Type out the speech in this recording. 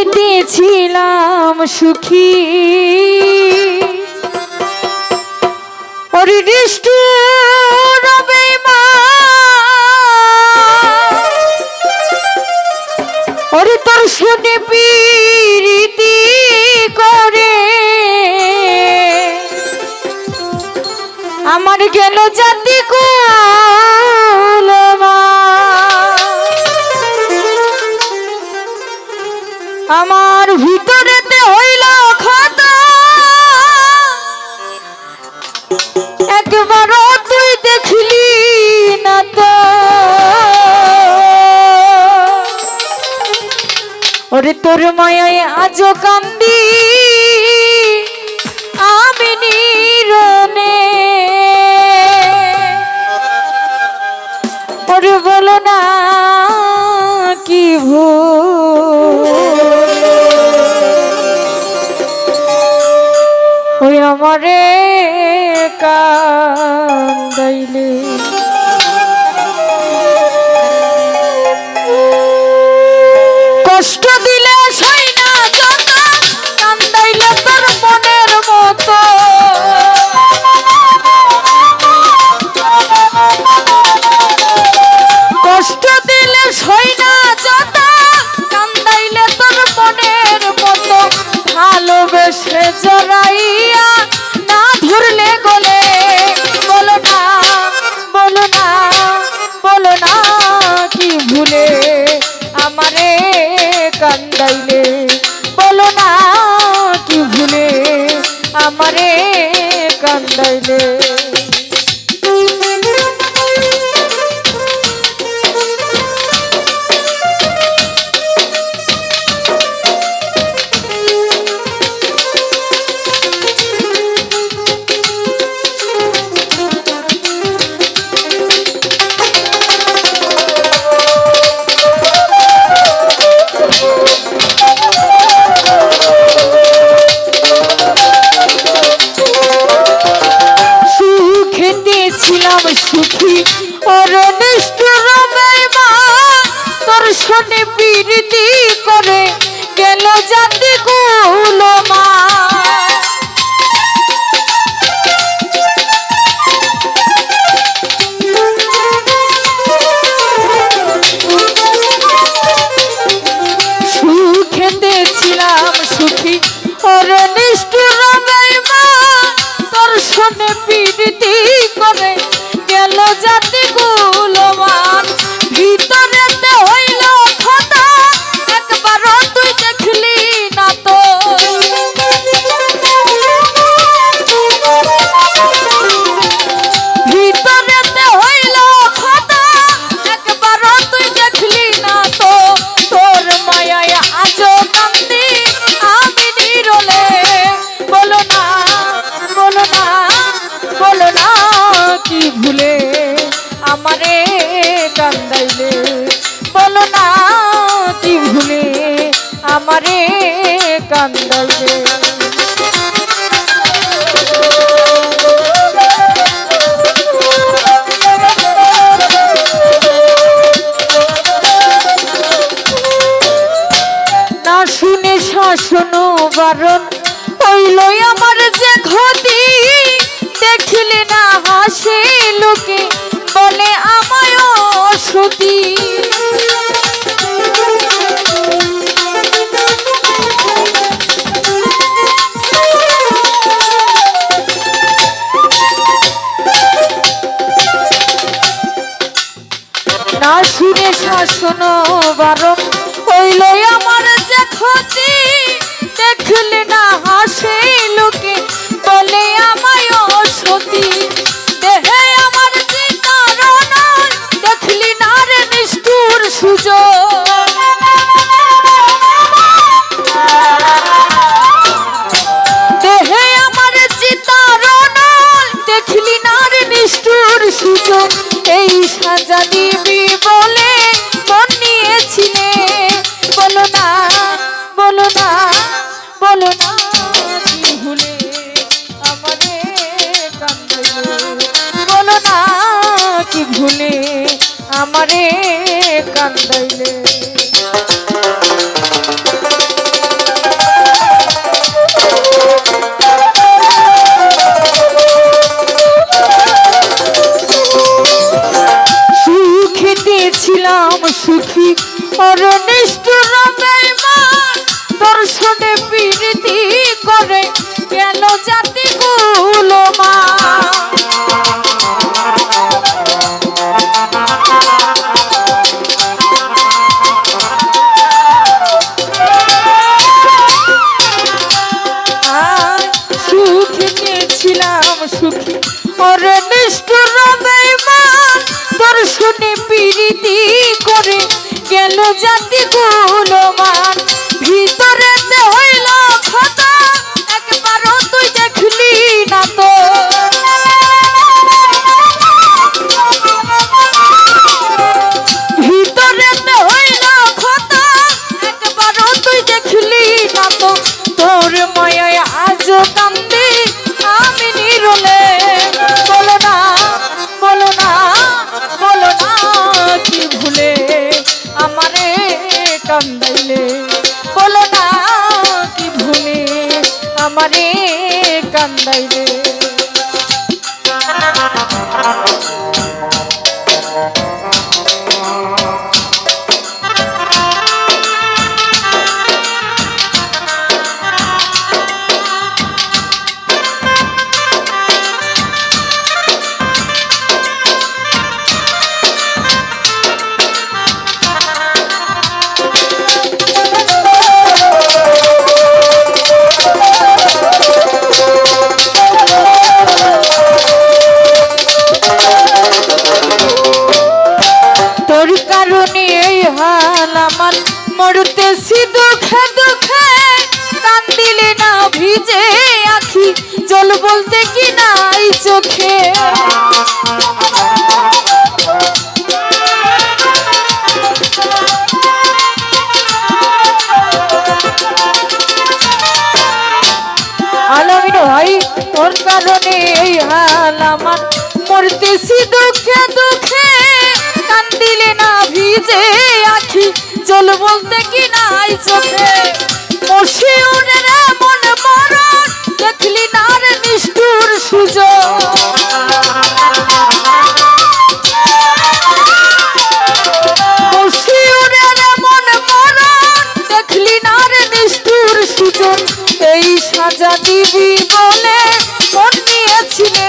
হইতেছিলাম সুখী। অরিষ্ট ওরে তোর শুনে পিরিতি করে। আমার গেল জাতি কোয়া আমার ভিতরেতে হইল ক্ষত একবার তুই দেখিলি না তো। ওরে তোর মায়ায় আজও কান্দ আমারে কান্দাইলে জাতিগুলো মা। সুখেতে ছিলাম সুখী অরনিষ্ঠ আমারে কান্দলবে দাসিরে শাসন বারম হইল আমার যে ক্ষতি, দেখলে না হাসে লোকে, বলে আমায় সতী দেহে আমার যে কারণ, দেখলি না রে নিষ্ঠুর সুযোগ। আমারে কান সুখী। ওরে নিষ্ঠুর বেঈমান তোর শুনে পিরিতি করে গেল জাতি গুলমান তোর কারণে এই হাল আমার মরতেছি দুঃখে দুঃখে কান দিলে না ভিজে আখি, জল বলতে কি নাই চোখে? আলামিন ভাই, তোর কারণে এই হাল আমার মরতেছি দুঃখে দুঃখে কান্দিলে না ভিজে আখি, জল বলতে কি নাই চোখে? মশিউরের মন মরণ, দেখলি না রে নিষ্ঠুর সুযোগ এই সাজা দিবি বলে মন নিয়েছিলে